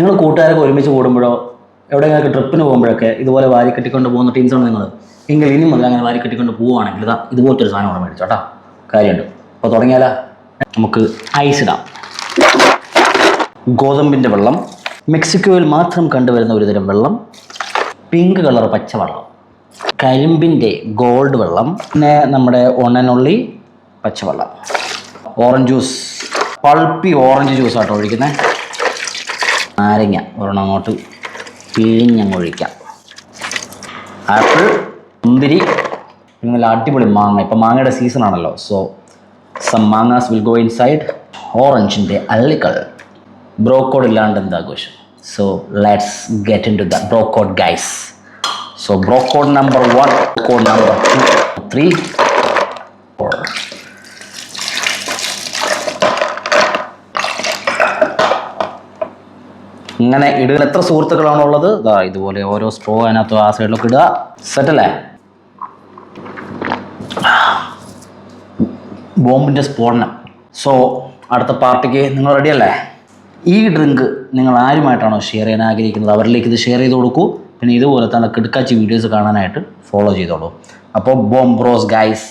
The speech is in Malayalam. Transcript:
നിങ്ങൾ കൂട്ടുകാരൊക്കെ ഒരുമിച്ച് കൂടുമ്പോഴോ എവിടെയെങ്കിലും ട്രിപ്പിന് പോകുമ്പോഴൊക്കെ ഇതുപോലെ വാരി കെട്ടിക്കൊണ്ട് പോകുന്ന ടീംസാണ് നിങ്ങൾ എങ്കിൽ ഇനി മുതൽ അങ്ങനെ വാരി കെട്ടിക്കൊണ്ട് പോവുകയാണെങ്കിൽ ഇതാ ഇതുപോലത്തെ ഒരു സാധനം അവിടെ മേടിച്ചു കേട്ടോ. കാര്യമുണ്ട്. അപ്പോൾ തുടങ്ങിയാലാ? നമുക്ക് ഐസ് ഇടാം. ഗോതമ്പിന്റെ വെള്ളം മെക്സിക്കോയിൽ മാത്രം കണ്ടുവരുന്ന ഒരുതരം വെള്ളം പിങ്ക് കളർ പച്ചവെള്ളം കരിമ്പിന്റെ ഗോൾഡ് വെള്ളം പിന്നെ നമ്മുടെ ഒണ്ണനുള്ളി പച്ചവെള്ളം. Orange juice pulpy orange juice ആട്ടോ ഒഴിക്കുന്നത് നാരങ്ങ ഒരെണ്ണം അങ്ങോട്ട് പിഴിഞ്ഞങ്ങ് ഒഴിക്കാം. ആപ്പിൾ മുന്തിരി പിന്നെ നല്ല അടിപൊളി മാങ്ങ. ഇപ്പം മാങ്ങയുടെ സീസൺ ആണല്ലോ. സോ സം മാങ്ങാസ് വിൽ ഗോ ഇൻ സൈഡ് ഓറഞ്ചിന്റെ അള്ളിക്കൾ. ബ്രോക്കോഡ് ഇല്ലാണ്ട് എന്താ ആഘോഷം? So let's get into the bro code guys so bro code number one bro code number two three ഇങ്ങനെ ഇടുക എത്ര സുഹൃത്തുക്കളാണോ ഉള്ളത്? ഇതാ ഇതുപോലെ ഓരോ സ്ട്രോ അതിനകത്ത് ആ സൈഡിലൊക്കെ ഇടുക. സെറ്റല്ലേ ബോംബിന്റെ സ്ഫോടനം. സോ അടുത്ത പാർട്ടിക്ക് നിങ്ങൾ റെഡിയല്ലേ ഈ ഡ്രിങ്ക് നിങ്ങൾ ആരുമായിട്ടാണോ ഷെയർ ചെയ്യാൻ ആഗ്രഹിക്കുന്നത്? അവരിലേക്ക് ഇത് ഷെയർ ചെയ്ത് കൊടുക്കൂ. പിന്നെ ഇതുപോലെ തന്നെ കിടക്കാച്ചി വീഡിയോസ് കാണാനായിട്ട് ഫോളോ ചെയ്തോളൂ. അപ്പോൾ ബോംബ്രോസ് ഗൈസ്